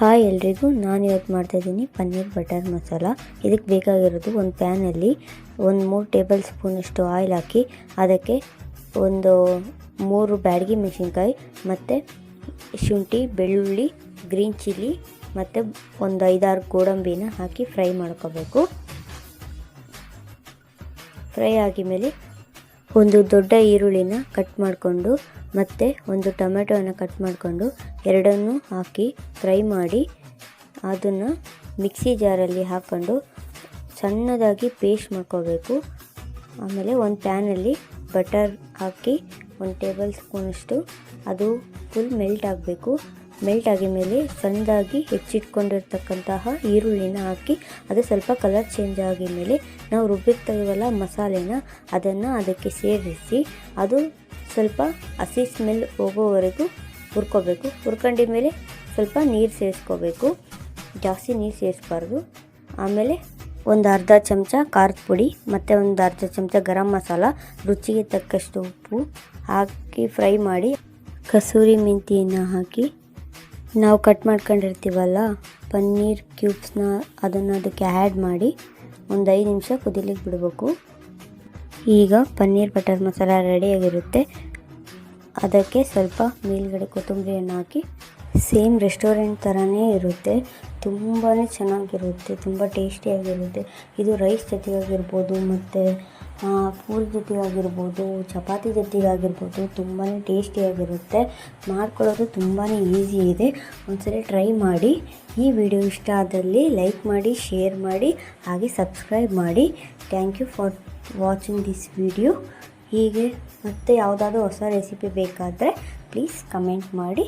Hi ಎಲ್ರಿಗೂ, ನಾನು ಇವತ್ತು ಮಾಡ್ತಾಯಿದ್ದೀನಿ ಪನ್ನೀರ್ ಬಟರ್ ಮಸಾಲ. ಇದಕ್ಕೆ ಬೇಕಾಗಿರೋದು ಒಂದು ಪ್ಯಾನಲ್ಲಿ ಒಂದು ಮೂರು ಟೇಬಲ್ ಸ್ಪೂನಷ್ಟು ಆಯಿಲ್ ಹಾಕಿ, ಅದಕ್ಕೆ ಒಂದು ಮೂರು ಬ್ಯಾಡಗಿ ಮೆಣಸಿನ್ಕಾಯಿ ಮತ್ತು ಶುಂಠಿ, ಬೆಳ್ಳುಳ್ಳಿ ಗ್ರೀನ್ ಚಿಲ್ಲಿ ಮತ್ತು ಒಂದು ಐದಾರು ಗೋಡಂಬಿನ ಹಾಕಿ ಫ್ರೈ ಮಾಡ್ಕೋಬೇಕು. ಫ್ರೈ ಆಗಿದ್ಮೇಲೆ ಒಂದು ದೊಡ್ಡ ಈರುಳ್ಳಿನ ಕಟ್ ಮಾಡಿಕೊಂಡು ಮತ್ತು ಒಂದು ಟೊಮೆಟೊನ ಕಟ್ ಮಾಡಿಕೊಂಡು ಎರಡನ್ನೂ ಹಾಕಿ ಫ್ರೈ ಮಾಡಿ ಅದನ್ನು ಮಿಕ್ಸಿ ಜಾರಲ್ಲಿ ಹಾಕ್ಕೊಂಡು ಸಣ್ಣದಾಗಿ ಪೇಸ್ಟ್ ಮಾಡ್ಕೋಬೇಕು. ಆಮೇಲೆ ಒಂದು ಪ್ಯಾನಲ್ಲಿ ಬಟರ್ ಹಾಕಿ ಒಂದು ಟೇಬಲ್ ಸ್ಪೂನಷ್ಟು ಅದು ಫುಲ್ ಮೆಲ್ಟ್ ಆಗಬೇಕು. ಮೆಲ್ಟ್ ಆಗಿದ ಮೇಲೆ ಸಣ್ಣದಾಗಿ ಹೆಚ್ಚಿಟ್ಕೊಂಡಿರ್ತಕ್ಕಂತಹ ಈರುಳ್ಳಿನ ಹಾಕಿ ಅದು ಸ್ವಲ್ಪ ಕಲರ್ ಚೇಂಜ್ ಆಗಿದ ಮೇಲೆ ನಾವು ರುಬ್ಬಿರ್ತೀವಲ್ಲ ಮಸಾಲೆನ, ಅದನ್ನು ಅದಕ್ಕೆ ಸೇರಿಸಿ ಅದು ಸ್ವಲ್ಪ ಹಸಿ ಸ್ಮೆಲ್ ಹೋಗೋವರೆಗೂ ಹುರ್ಕೋಬೇಕು. ಹುರ್ಕೊಂಡಿದ ಮೇಲೆ ಸ್ವಲ್ಪ ನೀರು ಸೇರಿಸ್ಕೋಬೇಕು. ಜಾಸ್ತಿ ನೀರು ಸೇರಿಸ್ಬಾರ್ದು. ಆಮೇಲೆ ಒಂದು ಅರ್ಧ ಚಮಚ ಖಾರದ ಪುಡಿ ಮತ್ತು ಒಂದು ಅರ್ಧ ಚಮಚ ಗರಂ ಮಸಾಲ, ರುಚಿಗೆ ತಕ್ಕಷ್ಟು ಉಪ್ಪು ಹಾಕಿ ಫ್ರೈ ಮಾಡಿ, ಕಸೂರಿ ಮೆಂತಿಯನ್ನು ಹಾಕಿ ನಾವು ಕಟ್ ಮಾಡ್ಕೊಂಡಿರ್ತೀವಲ್ಲ? ಪನ್ನೀರ್ ಕ್ಯೂಬ್ಸ್ನ ಅದನ್ನು ಅದಕ್ಕೆ ಆ್ಯಡ್ ಮಾಡಿ ಒಂದು ಐದು ನಿಮಿಷ ಕುದಿಲಿಕ್ಕೆ ಬಿಡಬೇಕು. ಈಗ ಪನ್ನೀರ್ ಬಟರ್ ಮಸಾಲ ರೆಡಿಯಾಗಿರುತ್ತೆ ಅದಕ್ಕೆ ಸ್ವಲ್ಪ ಮೇಲ್ಗಡೆ ಕೊತ್ತಂಬರಿಯನ್ನು ಹಾಕಿ ಸೇಮ್ ರೆಸ್ಟೋರೆಂಟ್ ಥರನೇ ಇರುತ್ತೆ. ತುಂಬಾ ಚೆನ್ನಾಗಿರುತ್ತೆ, ತುಂಬ ಟೇಸ್ಟಿಯಾಗಿರುತ್ತೆ ಇದು ರೈಸ್ ಜೊತೆಗಾಗಿರ್ಬೋದು ಮತ್ತು ಪೂರಿ ಜೊತೆಗಾಗಿರ್ಬೋದು, ಚಪಾತಿ ಜೊತೆಗಾಗಿರ್ಬೋದು ತುಂಬಾ ಟೇಸ್ಟಿಯಾಗಿರುತ್ತೆ. ಮಾಡ್ಕೊಳ್ಳೋದು ತುಂಬಾ ಈಸಿ ಇದೆ. ಒಂದ್ಸಲ ಟ್ರೈ ಮಾಡಿ. ಈ ವಿಡಿಯೋ ಇಷ್ಟ ಆದಲ್ಲಿ ಲೈಕ್ ಮಾಡಿ, ಶೇರ್ ಮಾಡಿ, ಹಾಗೆ ಸಬ್ಸ್ಕ್ರೈಬ್ ಮಾಡಿ. Thank you for watching this video ಹೀಗೆ ಮತ್ತೆ ಯಾವುದಾದ್ರೂ ಹೊಸ ರೆಸಿಪಿ ಬೇಕಾದರೆ ಪ್ಲೀಸ್ ಕಮೆಂಟ್ ಮಾಡಿ.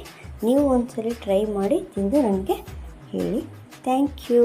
ನೀವು ಒಂದ್ಸಲ ಟ್ರೈ ಮಾಡಿ ತಿಂದು ನನಗೆ ಹೇಳಿ. Thank you